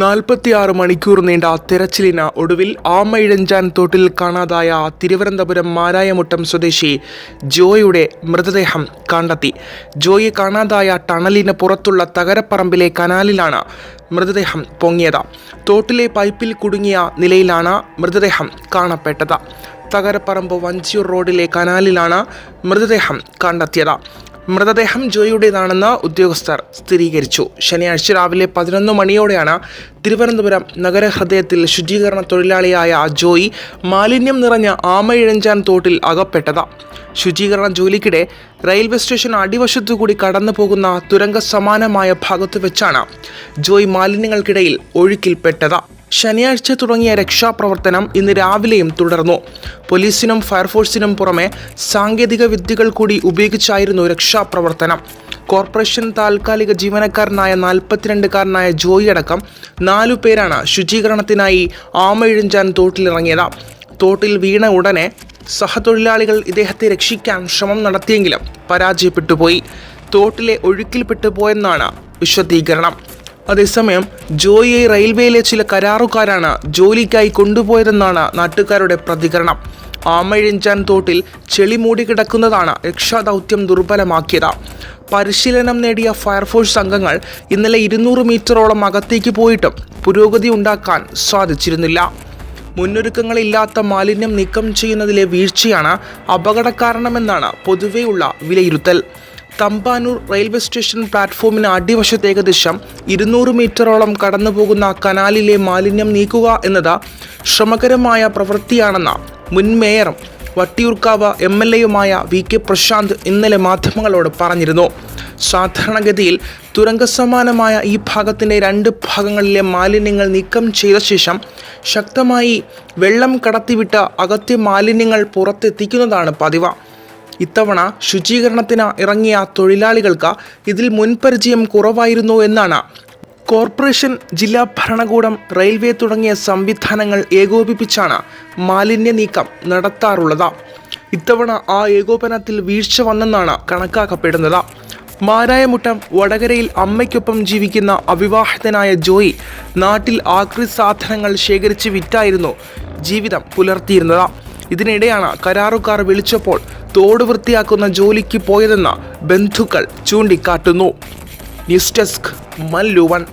നാൽപ്പത്തിയാറ് മണിക്കൂർ നീണ്ട തിരച്ചിലിന് ഒടുവിൽ ആമയിഴഞ്ചാൻ തോട്ടിൽ കാണാതായ തിരുവനന്തപുരം മാരായമുട്ടം സ്വദേശി ജോയുടെ മൃതദേഹം കണ്ടെത്തി. ജോയെ കാണാതായ ടണലിന് പുറത്തുള്ള തകരപ്പറമ്പിലെ കനാലിലാണ് മൃതദേഹം പൊങ്ങിയത്. തോട്ടിലെ പൈപ്പിൽ കുടുങ്ങിയ നിലയിലാണ് മൃതദേഹം കാണപ്പെട്ടത്. തകരപ്പറമ്പ് വഞ്ചിയൂർ റോഡിലെ കനാലിലാണ് മൃതദേഹം കണ്ടെത്തിയത്. മൃതദേഹം ജോയിയുടേതാണെന്ന് ഉദ്യോഗസ്ഥർ സ്ഥിരീകരിച്ചു. ശനിയാഴ്ച രാവിലെ പതിനൊന്ന് മണിയോടെയാണ് തിരുവനന്തപുരം നഗരഹൃദയത്തിൽ ശുചീകരണ തൊഴിലാളിയായ ജോയി മാലിന്യം നിറഞ്ഞ ആമയിഴഞ്ചാൻ തോട്ടിൽ അകപ്പെട്ടത്. ശുചീകരണ ജോലിക്കിടെ റെയിൽവേ സ്റ്റേഷൻ അടിവശത്തുകൂടി കടന്നു പോകുന്ന തുരങ്ക സമാനമായ ഭാഗത്ത് വെച്ചാണ് ജോയി മാലിന്യങ്ങൾക്കിടയിൽ ഒഴുക്കിൽപ്പെട്ടത്. ശനിയാഴ്ച തുടങ്ങിയ രക്ഷാപ്രവർത്തനം ഇന്ന് രാവിലെയും തുടർന്നു. പോലീസിനും ഫയർഫോഴ്സിനും പുറമെ സാങ്കേതിക വിദ്യകൾ കൂടി ഉപയോഗിച്ചായിരുന്നു രക്ഷാപ്രവർത്തനം. കോർപ്പറേഷൻ താൽക്കാലിക ജീവനക്കാരനായ നാൽപ്പത്തിരണ്ടുകാരനായ ജോയി അടക്കം നാലു പേരാണ് ശുചീകരണത്തിനായി ആമയിഴിഞ്ചാൻ തോട്ടിലിറങ്ങിയത്. തോട്ടിൽ വീണ ഉടനെ സഹതൊഴിലാളികൾ ഇദ്ദേഹത്തെ രക്ഷിക്കാൻ ശ്രമം നടത്തിയെങ്കിലും പരാജയപ്പെട്ടുപോയി. തോട്ടിലെ ഒഴുക്കിൽപ്പെട്ടു പോയെന്നാണ് വിശദീകരണം. അതേസമയം ജോയിയെ റെയിൽവേയിലെ ചില കരാറുകാരാണ് ജോലിക്കായി കൊണ്ടുപോയതെന്നാണ് നാട്ടുകാരുടെ പ്രതികരണം. ആമഴിഞ്ചാൻ തോട്ടിൽ ചെളി മൂടിക്കിടക്കുന്നതാണ് രക്ഷാദൗത്യം ദുർബലമാക്കിയത്. പരിശീലനം നേടിയ ഫയർഫോഴ്സ് അംഗങ്ങൾ ഇന്നലെ ഇരുന്നൂറ് മീറ്ററോളം അകത്തേക്ക് പോയിട്ടും പുരോഗതി ഉണ്ടാക്കാൻ സാധിച്ചിരുന്നില്ല. മുന്നൊരുക്കങ്ങളില്ലാത്ത മാലിന്യം നീക്കം ചെയ്യുന്നതിലെ വീഴ്ചയാണ് അപകടകാരണമെന്നാണ് പൊതുവെയുള്ള വിലയിരുത്തൽ. തമ്പാനൂർ റെയിൽവേ സ്റ്റേഷൻ പ്ലാറ്റ്ഫോമിന് അടിവശത്ത് ഏകദേശം ഇരുന്നൂറ് മീറ്ററോളം കടന്നു പോകുന്ന കനാലിലെ മാലിന്യം നീക്കുക എന്നത് ശ്രമകരമായ പ്രവൃത്തിയാണെന്ന മുൻ മേയറും വട്ടിയൂർക്കാവ് എം എൽ എയുമായ വി കെ പ്രശാന്ത് ഇന്നലെ മാധ്യമങ്ങളോട് പറഞ്ഞിരുന്നു. സാധാരണഗതിയിൽ തുരങ്കസമാനമായ ഈ ഭാഗത്തിന്റെ രണ്ട് ഭാഗങ്ങളിലെ മാലിന്യങ്ങൾ നീക്കം ചെയ്ത ശേഷം ശക്തമായി വെള്ളം കടത്തിവിട്ട് അകത്തെ മാലിന്യങ്ങൾ പുറത്തെത്തിക്കുന്നതാണ് പതിവ്. ഇത്തവണ ശുചീകരണത്തിന് ഇറങ്ങിയ തൊഴിലാളികൾക്ക് ഇതിൽ മുൻപരിചയം കുറവായിരുന്നു എന്നാണ്. കോർപ്പറേഷൻ ജില്ലാ ഭരണകൂടം റെയിൽവേ തുടങ്ങിയ സംവിധാനങ്ങൾ ഏകോപിപ്പിച്ചാണ് മാലിന്യ നീക്കം നടത്താറുള്ളത്. ഇത്തവണ ആ ഏകോപനത്തിൽ വീഴ്ച വന്നെന്നാണ് കണക്കാക്കപ്പെടുന്നത്. മാരായമുട്ടം വടകരയിൽ അമ്മയ്ക്കൊപ്പം ജീവിക്കുന്ന അവിവാഹിതനായ ജോയി നാട്ടിൽ ആക്രി സാധനങ്ങൾ ശേഖരിച്ച് വിറ്റായിരുന്നു ജീവിതം പുലർത്തിയിരുന്നത്. ഇതിനിടെയാണ് കരാറുകാർ വിളിച്ചപ്പോൾ തോട് വൃത്തിയാക്കുന്ന ജോലിക്ക് പോയതെന്ന് ബന്ധുക്കൾ ചൂണ്ടിക്കാട്ടുന്നു. News desk മല്ലുവൻ